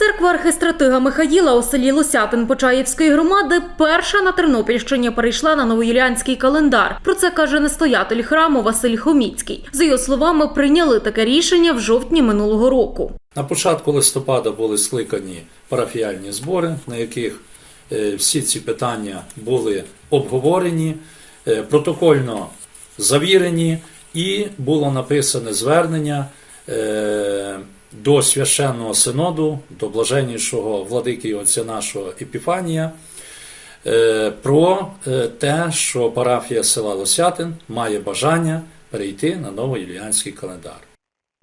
Церква архистратига Михаїла у селі Лосятин Почаївської громади перша на Тернопільщині перейшла на новоюліанський календар. Про це каже настоятель храму Василь Хоміцький. За його словами, прийняли таке рішення в жовтні минулого року. На початку листопада були скликані парафіальні збори, на яких е, всі ці питання були обговорені, е, протокольно завірені, і було написане звернення е, до священного синоду, до блаженнішого владики і отця нашого Епіфанія. е, Про е, те, що парафія села Лосятин має бажання перейти на новоюліанський календар.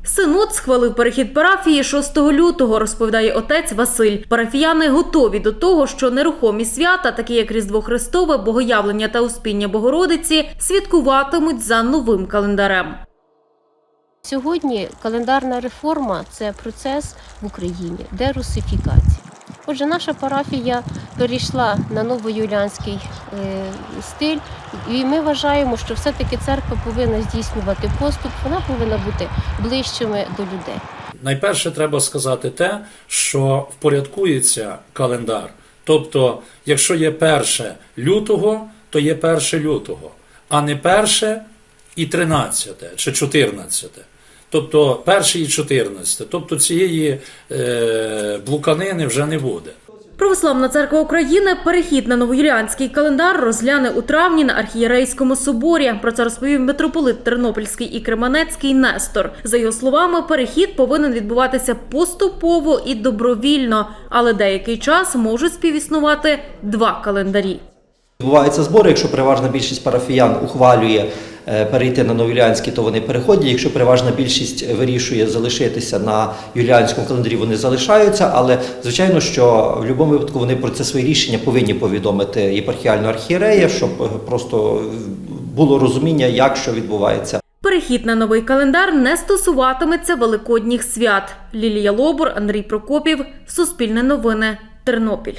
Синод схвалив перехід парафії 6 лютого, розповідає отець Василь. Парафіяни готові до того, що нерухомі свята, такі як Різдво Христове, Богоявлення та Успіння Богородиці, святкуватимуть за новим календарем. Сьогодні календарна реформа це процес в Україні дерусифікації. Отже, наша парафія перейшла на новоюліанський е, стиль, і ми вважаємо, що все-таки церква повинна здійснювати поступ, вона повинна бути ближчими до людей. Найперше треба сказати те, що впорядкується календар. Тобто, якщо є перше лютого, то є перше лютого, а не перше і 13 чи 14. Тобто перше і 14. Тобто цієї е, блуканини вже не буде. Православна церква України перехід на новоюліанський календар розгляне у травні на архієрейському соборі. Про це розповів митрополит Тернопільський і Кременецький Нестор. За його словами, перехід повинен відбуватися поступово і добровільно, але деякий час можуть співіснувати два календарі. Відбуваються збори, якщо переважна більшість парафіян ухвалює перейти на новоюліанський, то вони переходять. Якщо переважна більшість вирішує залишитися на юліанському календарі, вони залишаються. Але звичайно, що в будь-якому випадку вони про це свої рішення повинні повідомити єпархіальну архієрея, щоб е, просто було розуміння, як що відбувається. Перехід на новий календар не стосуватиметься великодніх свят. Лілія Лобур, Андрій Прокопів, Суспільне новини, Тернопіль.